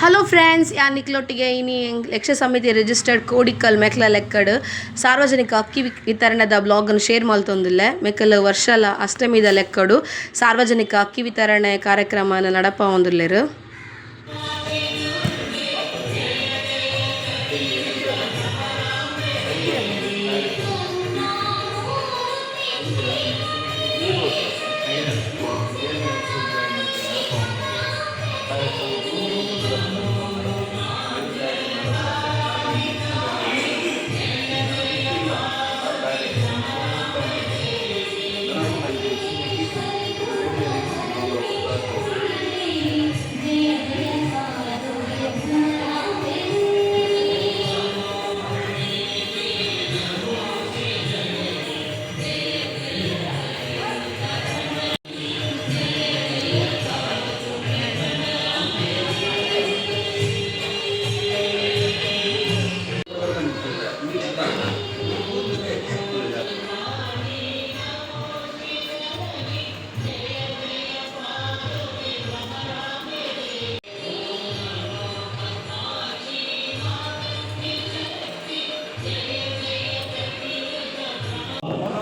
Hello friends ಯಾ ಯಾನಿಕ್ಲೊಟ್ಟಿಗೆ ಇನಿ ಯಕ್ಷ ಸಮಿತಿ ರಿಜಿಸ್ಟರ್ಡ್ ಕೋಡಿಕಲ್ ಮೆಕ್ಲ ಲೆಕ್ಕಡ್. ಸಾರ್ವಜನಿಕ ಅಕ್ಕಿ ವಿತರಣದ ಬ್ಲಾಗನ್ನು ಶೇರ್ ಮಲ್ತೊಂದುಲ್ಲೆ ಮೆಕ್ಕಲ್ ವರ್ಷಲ ಅಷ್ಟಮಿದ ಲೆಕ್ಕಡು ಸಾರ್ವಜನಿಕ ಅಕ್ಕಿ ವಿತರಣೆ ಕಾರ್ಯಕ್ರಮನ ನಡಪ ಒಂದುಲ್ಲೆರು.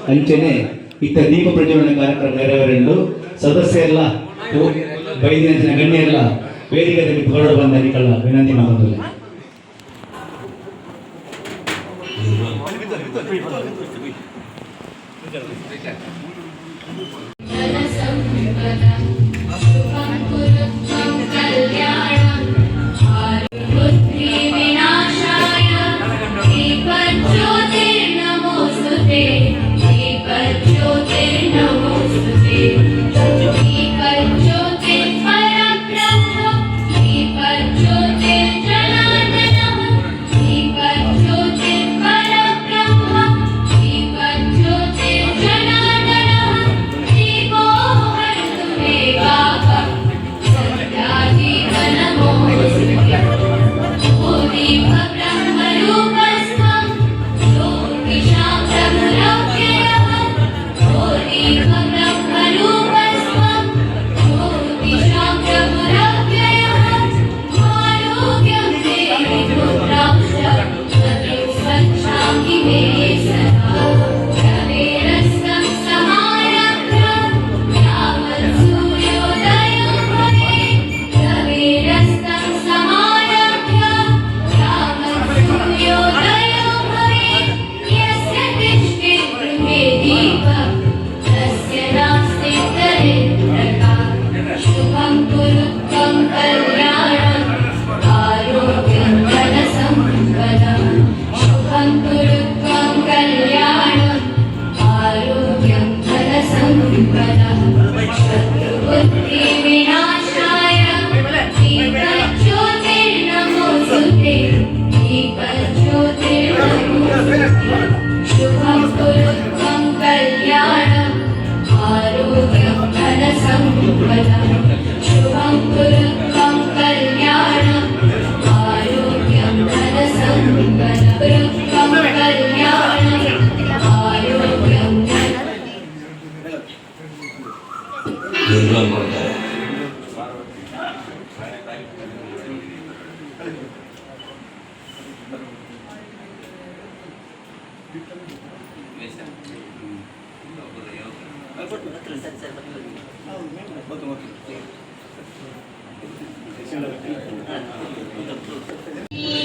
ಅಂಚೆನೆ ಇತ್ತ ದೀಪ ಪ್ರಜ್ವಲನ ಕಾರ್ಯಕ್ರಮ ಎಲ್ಲ ಸದಸ್ಯರೆಲ್ಲ, ಬೈದಿನ ಗಣ್ಯ ವೇದಿಕೆಯಲ್ಲಿ ಹೊರಡು ಬಂದ ನಿಕಲ ವಿನಂತಿ ಮಾಡುತ್ತದೆ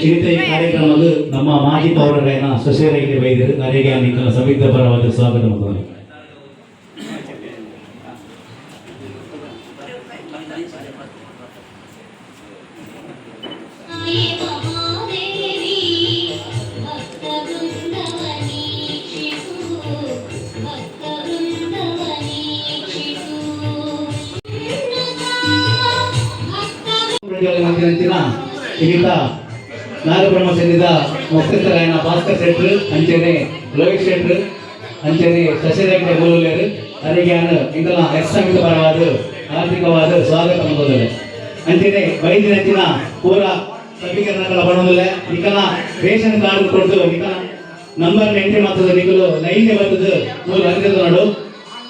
ಇಂಥ ಈ ಕಾರ್ಯಕ್ರಮದ ನಮ್ಮ ಮಾಜಿ ಪೌರರಾಯನ ಸೊಸೆಯರಿಗೆ ಬೈದರು ನರೇಗ ನಿಖಲ ಸಂಯುಕ್ತ ಪರವಾದ ಸ್ವಾಗತ ಮಾಡುತ್ತಾರೆ आई ಅಂಚಿನ ಇದೀಗ ನಾಗಬ್ರಹ್ಮ ಸೇರಿದ ಮುಖ್ಯಸ್ಥರಾಯಣ ಭಾಸ್ಕರ್ ಶೆಟ್ರು ಅಂಚನೆ ಲೋಹಿತ್ ಶೆಟ್ರು ಅಂಚನೆ ಶಶಿರೇಖೆ ಮೂಲರು ಅದಕ್ಕೆ ಇಂದಲ ಎಕ್ಸಮಿತ ಪರವಾದ ಆರ್ಥಿಕವಾದ ಸ್ವಾಗತ ಮಾಡೋದಿಲ್ಲ ಅಂಚನೆ ವೈದ್ಯನಂಚಿನ ಪೂರ ಸಮೀಕರಣಗಳ ಬರೋದಿಲ್ಲ ನಿಕಲ ರೇಷನ್ ಕಾರ್ಡ್ ಕೊಟ್ಟು ನಿಕಲ ನಂಬರ್ ಎಂಟ್ರಿ ಮಾಡ್ತದೆ ನಿಕಲು ಲೈನ್ ಬರ್ತದೆ, ಮೂರು ಅರಿತದ ನೋಡು.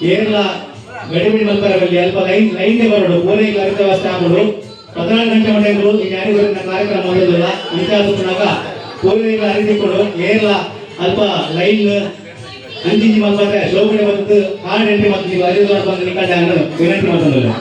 ಏರ್ಲ ಗಡಿಬಿಡಿ ಮಲ್ಪರದಲ್ಲಿ ಅಲ್ಪ ಲೈನ್ ಲೈನ್ ಬರೋಡು ಪೂರೈಕೆ ಅರ್ಥ ವ್ಯವಸ್ಥೆ ಆಗೋದು ಹದಿನಾಲ್ಕು ಗಂಟೆ ಈಗ ಯಾರಿಗೂ ಕಾರ್ಯಕ್ರಮ ಮಾಡೋದಿಲ್ಲ ಅಂಚಾಗ ಪೂರ್ವಿಕರು ಅರಿತುಕೊಂಡು ಏನಿಲ್ಲ ಅಲ್ಪ ಲೈನ್ ಅಂಚಿಂಚಿ ಮಾತಾಡ್ತಾರೆ ಶೋಭನೆ ಮತ್ತು ಹಾಡು ಎಂಟ್ರಿ ಮತ್ತು ನೀವು ಅರಿವು ಬಂದು ವಿನಂತಿ ಮಾಡ್ತಂದಿಲ್ಲ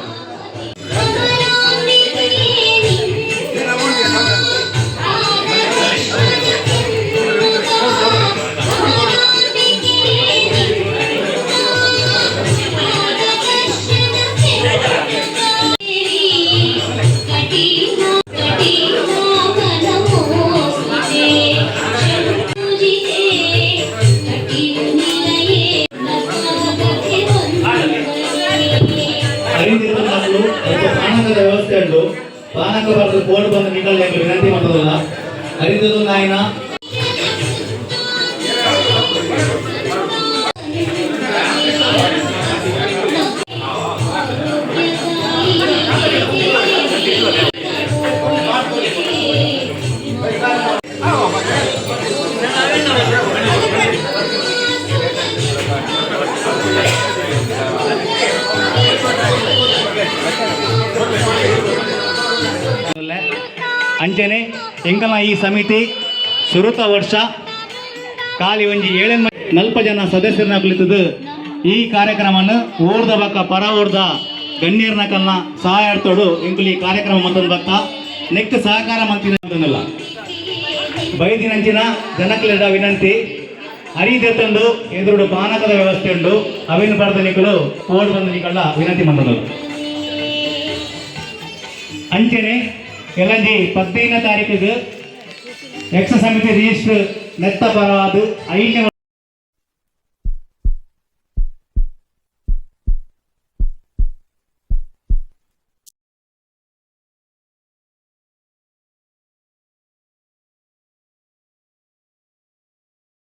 ಪಾನಕ ಬರೆದು ಕೋಡ್ ಬಂದು ನಿಕ್ಕಲ್ಲಿ ಎಂದು ವಿನಂತಿ ಮಾಡೋದಿಲ್ಲ ಅರಿತದ್ದು ನಾಯಿನ ಅಂಚನೆ ಎಂಗಲ ಈ ಸಮಿತಿ ಸುರತ ವರ್ಷ ಖಾಲಿ ಒಂಜಿ ಏಳೆನ್ ನಲ್ಪ ಜನ ಸದಸ್ಯರನ್ನ ಕುಳಿತದ. ಈ ಕಾರ್ಯಕ್ರಮವನ್ನು ಓರ್ದ ಬಕ್ಕ ಪರ ಓರ್ದ ಗಣ್ಯರ್ನ ಕಲ್ನ ಸಹಾಯ ಆಡ್ತೋಡು ಎಂಕುಲು ಈ ಕಾರ್ಯಕ್ರಮ ಮತ್ತೊಂದು ಬಕ್ಕ ನೆಕ್ಸ್ಟ್ ಸಹಕಾರ ಮಂತಿಲ್ಲ ಬೈದಿನಂಚಿನ ಜನಕ್ಲೆಡ ವಿನಂತಿ ಹರಿದೆತ್ತಂದು ಎದುರುಡು ಪಾನಕದ ವ್ಯವಸ್ಥೆ ಉಂಡು. ಅವೇನು ಬರೆದ ನಿಕ್ಕಲು ಓಡ್ ಬಂದ ವಿನಂತಿ ಮಂತದಲ್ಲ ಅಂಚನೆ இலங்கை பத்தீன தாரீக்கு எக்ஸ சமிதி ரிஜிஸ்டர் நெத்த பராது ஐநூறு